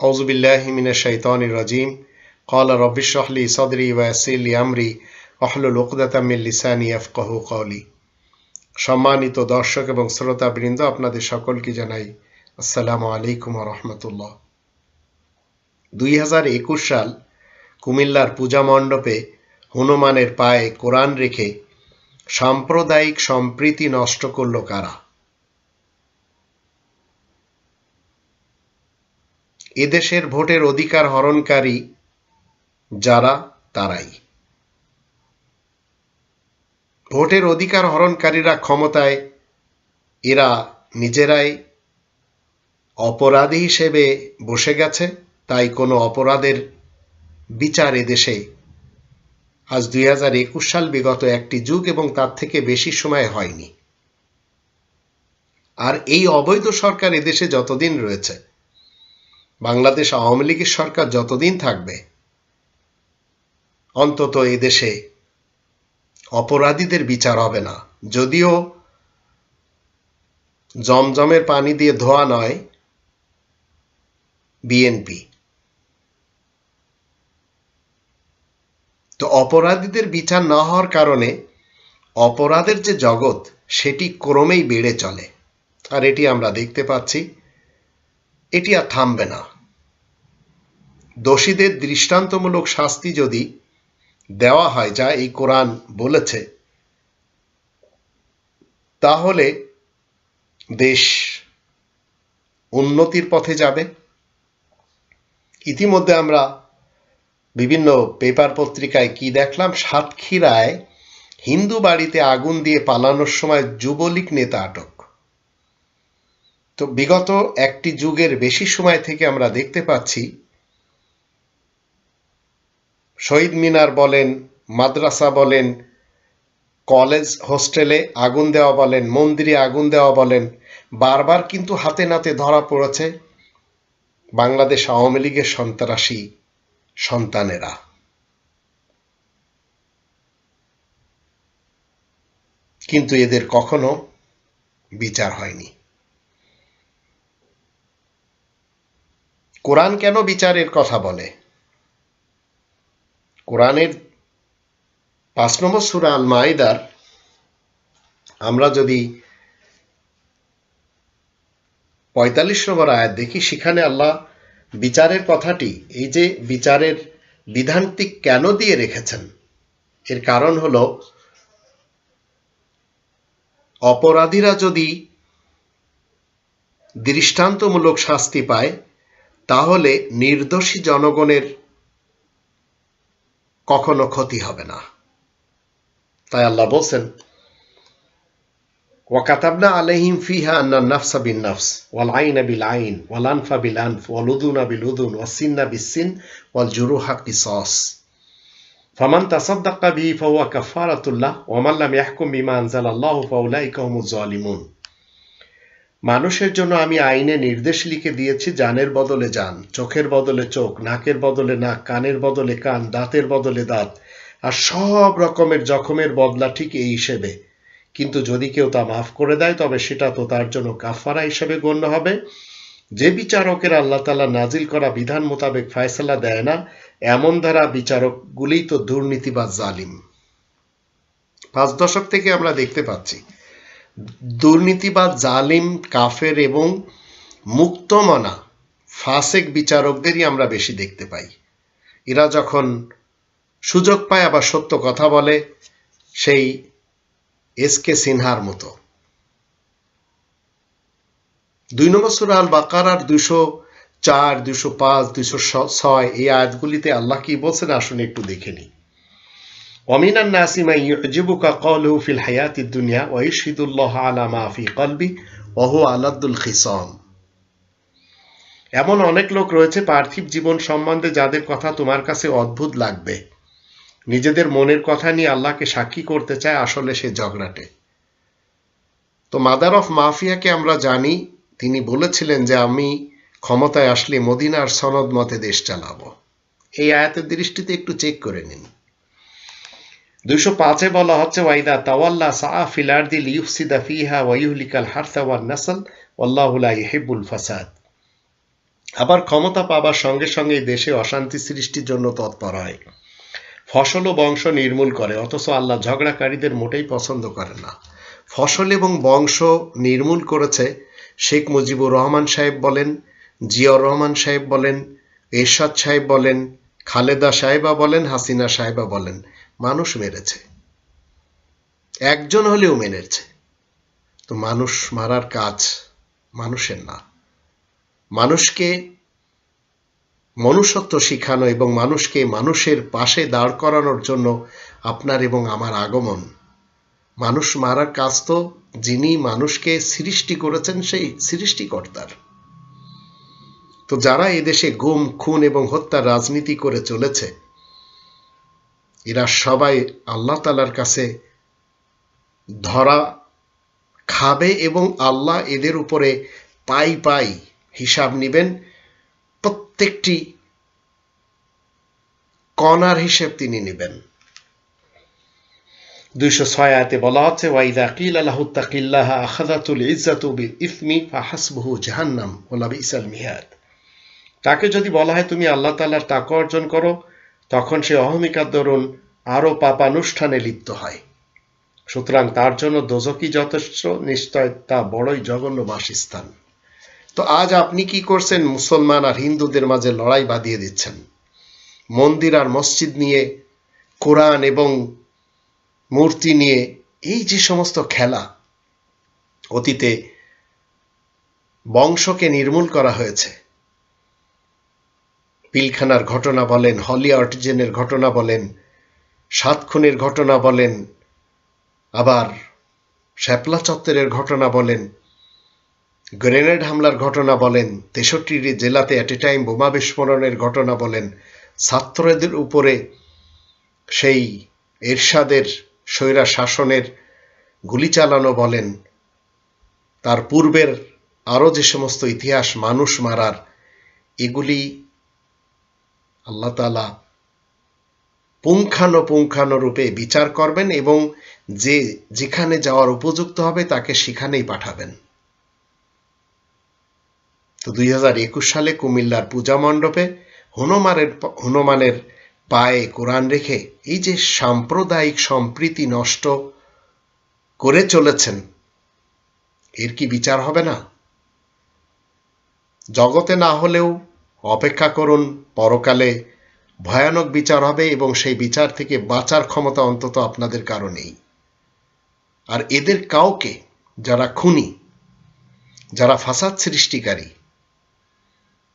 أعوذ بالله من الشيطان الرجيم قال رب اشرح لي صدري ويسر لي أمري واحلل عقدة من لساني يفقهوا قولي সম্মানিত দর্শক এবং শ্রোতা বৃন্দ আপনাদের সকলকে জানাই আসসালামু আলাইকুম রহমতুল্লাহ দুই হাজার একুশ সাল কুমিল্লার পূজা মণ্ডপে হনুমানের পায়ে কোরআন রেখে সাম্প্রদায়িক সম্প্রীতি নষ্ট করল কারা এদেশের ভোটের অধিকার হরণকারী যারা, তারাই। ভোটের অধিকার হরণকারীরা ক্ষমতায়, এরা নিজেরাই অপরাধী হিসেবে বসে গেছে, তাই কোনো অপরাধের বিচার এদেশে। আজ দুই হাজার একুশ সাল বিগত একটি যুগ এবং তার থেকে বেশি সময় হয়নি। আর এই অবৈধ সরকার এদেশে যতদিন রয়েছে বাংলাদেশ আওয়ামী লীগের সরকার যতদিন থাকবে, অন্তত এদেশে অপরাধীদের বিচার হবে না। যদিও জমজমের পানি দিয়ে ধোয়া নয় বিএনপি। তো অপরাধীদের বিচার না হওয়ার কারণে অপরাধের যে জগৎ, সেটি ক্রমেই বেড়ে চলে। আর এটি আমরা দেখতে পাচ্ছি এটি আর থামবে না। দোষীদের দৃষ্টান্তমূলক শাস্তি যদি দেওয়া হয়, যা এই কোরআন বলেছে, তাহলে দেশ উন্নতির পথে যাবে। ইতিমধ্যে আমরা বিভিন্ন পেপার পত্রিকায় কি দেখলাম? সাতক্ষীরায় হিন্দু বাড়িতে আগুন দিয়ে পালানোর সময় যুবলীগ নেতা আটক। তো বিগত একটি যুগের বেশি সময় থেকে আমরা দেখতে পাচ্ছি, শহীদ মিনার বলেন, মাদ্রাসা বলেন, কলেজ, হোস্টেলে আগুন দেওয়া বলেন, মন্দিরে আগুন দেওয়া বলেন, বারবার কিন্তু হাতে নাতে ধরা পড়েছে বাংলাদেশ আওয়ামী লীগের সন্ত্রাসী সন্তানেরা। কিন্তু এদের কখনো বিচার হয়নি। কোরআন কেন বিচারের কথা বলে? কোরআনের পাঁচ নম্বর সুরা আল মাইদার আমরা যদি পঁয়তাল্লিশ নম্বর আয়াত দেখি, সেখানে আল্লাহ বিচারের কথাটি, এই যে বিচারের বিধানটি কেন দিয়ে রেখেছেন? এর কারণ হল, অপরাধীরা যদি দৃষ্টান্তমূলক শাস্তি পায় তাহলে নির্দোষী জনগণের কখনো ক্ষতি হবে না। তাই আল্লাহ বলছেন, ওয়াকাতাবনা আলহিম ফিহা আন্না নাফসা বিন নাফস, ওয়াল আইন বিল আইন, ওয়াল আনফা বিল আনফ, ওয়াল উদুনা বিল উদুন ওয়াসিন্না বিসিন ওয়াল জুরুহা কিসস। ফামান তাসাদ্দাকা বিহি ফাহুয়া কাফারাতুল্লাহ ওয়ামান লাম ইয়াহকুম বিমা আনজালাল্লাহু ফাউলাইকা হুমুজ জালিমুন। মানুষের জন্য আমি আইনে নির্দেশ লিখে দিয়েছি, জানের বদলে যান। চোখের বদলে চোখ, নাকের বদলে নাক, কানের বদলে কান, দাঁতের বদলে দাঁত। আর সব রকমের জখমের বদলা ঠিক এই হিসেবে। কিন্তু যদি কেউ তা মাফ করে দেয়, তবে সেটা তো তার জন্য কাফারা হিসেবে গণ্য হবে। যে বিচারকের আল্লাহ তালা নাজিল করা বিধান মোতাবেক ফায়সালা দেয় না, এমন ধারা বিচারকগুলিই তো দুর্নীতি বা জালিম। পাঁচ দশক থেকে আমরা দেখতে পাচ্ছি দুর্নীতিবাদ, জালিম, কাফের এবং মুক্তমনা ফাসেক বিচারকদেরই আমরা বেশি দেখতে পাই। এরা যখন সুযোগ পায় আবার সত্য কথা বলে, সেই এস কে সিনহার মতো। দুই নম্বর সুরা আল বাকারার দুশো চার দুশো পাঁচ দুশো ছয় এই আয়াতগুলিতে আল্লাহ কি বলছেন? আসুন একটু দেখে নিই। ومن الناس من يعجبك قوله في الحياة الدنيا ويشهد الله على ما في قلبه وهو ألد الخصام এমন অনেক লোক রয়েছে পার্থিব জীবন সম্বন্ধে যাদের কথা তোমার কাছে অদ্ভুত লাগবে নিজেদের মনের কথা নিয়ে আল্লাহকে সাক্ষী করতে চায় আসলে সে ঝগড়াটে তো মাদার অফ মাফিয়াকে আমরা জানি তিনি বলেছিলেন যে আমি ক্ষমতায় আসলে মদিনার সনদ মতে দেশ চালাবো এই আয়াতের দৃষ্টিতে একটু চেক করে নিন দুশো পাঁচে বলা হচ্ছে, ওয়াইদা তাওয়াল্লা সাআ ফিল আরদি লিউফসিদা ফিহা ওয়া ইউহলিকাল হারসা ওয়ান নাসল, ওয়াল্লাহু লা ইউহিব্বুল ফাসাদ। আবার ক্ষমতা পাবার সঙ্গে সঙ্গে দেশে অশান্তি সৃষ্টির জন্য তৎপর হয়। ফসল ও বংশ নির্মূল করে, অথচ আল্লাহ ঝগড়াকারীদের মোটেই পছন্দ করে না। ফসল এবং বংশ নির্মূল করেছে শেখ মুজিবুর রহমান সাহেব বলেন, জিয়াউর রহমান সাহেব বলেন, এরশাদ সাহেব বলেন, খালেদা সাহেবা বলেন, হাসিনা সাহেবা বলেন। মানুষ মেরেছে। একজন হলেও মেরেছে। তো মানুষ মারার কাজ মানুষের না। মানুষকে মনুষ্যত্ব শিখানো এবং মানুষকে মানুষের পাশে দাঁড় করানোর জন্য আপনার এবং আমার আগমন। মানুষ মারার কাজ তো যিনি মানুষকে সৃষ্টি করেছেন, সেই সৃষ্টিকর্তার। তো যারা এদেশে গুম, খুন এবং হত্যার রাজনীতি করে চলেছে এরা সবাই আল্লাহ তালার কাছে ধরা খাবে এবং আল্লাহ এদের উপরে পাই পাই হিসাব নিবেন। প্রত্যেকটি কণার হিসেব তিনি নেবেন। দুইশো ছয় আয়তে বলা হচ্ছে ওয়াইদা কিল আল্লাহ তাকিল্লাহ আখাদাতুল ইজ্জাতু বিল ফাহাসবহু জাহান্নাম ওলা বিসাল মিহাদ। তাকে যদি বলা হয়, তুমি আল্লাহ তাআলার তাক অর্জন করো তখন সে অহমিকার দরুন আরও পাপানুষ্ঠানে লিপ্ত হয়। সুতরাং তার জন্য দোজকি যথেষ্ট, নিশ্চয় তা বড়ই জঘন্য বাসস্থান। তো আজ আপনি কি করছেন? মুসলমান আর হিন্দুদের মাঝে লড়াই বাঁধিয়ে দিচ্ছেন। মন্দির আর মসজিদ নিয়ে, কোরআন এবং মূর্তি নিয়ে, এই যে সমস্ত খেলা, অতীতে বংশকে নির্মূল করা হয়েছে। পিলখানার ঘটনা বলেন, হলি আর্টিজেনের ঘটনা বলেন, সাত খুনের ঘটনা বলেন, আবার শ্যাপলা চত্বরের ঘটনা বলেন, গ্রেনেড হামলার ঘটনা বলেন, তেষট্টি জেলাতে অ্যাট এ টাইম বোমা বিস্ফোরণের ঘটনা বলেন, ছাত্রদের উপরে সেই এরশাদের স্বৈরা শাসনের গুলি চালানো বলেন, তার পূর্বের আরও যে সমস্ত ইতিহাস, মানুষ মারার, এগুলি আল্লাহ তালা পুঙ্খানো রূপে বিচার করবেন এবং যে যেখানে যাওয়ার উপযুক্ত হবে তাকে সেখানেই পাঠাবেন। তো দুই হাজার একুশ সালে কুমিল্লার পূজা মণ্ডপে হনুমানের হনুমানের পায়ে কোরআন রেখে এই যে সাম্প্রদায়িক সম্প্রীতি নষ্ট করে চলেছেন, এর কি বিচার হবে না? জগতে না হলেও অপেক্ষা করুন, পরকালে ভয়ানক বিচার হবে এবং সেই বিচার থেকে বাঁচার ক্ষমতা অন্তত আপনাদের কারণেই। আর এদের কাউকে, যারা খুনি, যারা ফাসাদ সৃষ্টিকারী,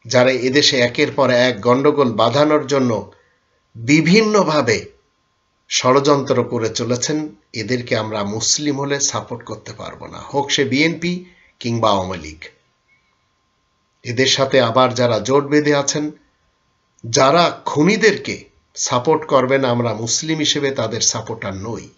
যারা এদেশে একের পর এক গণ্ডগোল বাঁধানোর জন্য বিভিন্নভাবে ষড়যন্ত্র করে চলেছেন, এদেরকে আমরা মুসলিম হলে সাপোর্ট করতে পারব না। হোক সে বিএনপি কিংবা আওয়ামী লীগ। এদের সাথে আবার যারা জোট বেঁধে আছেন, যারা খুনিদেরকে সাপোর্ট করবেন, আমরা মুসলিম হিসেবে তাদের সাপোর্টার নই।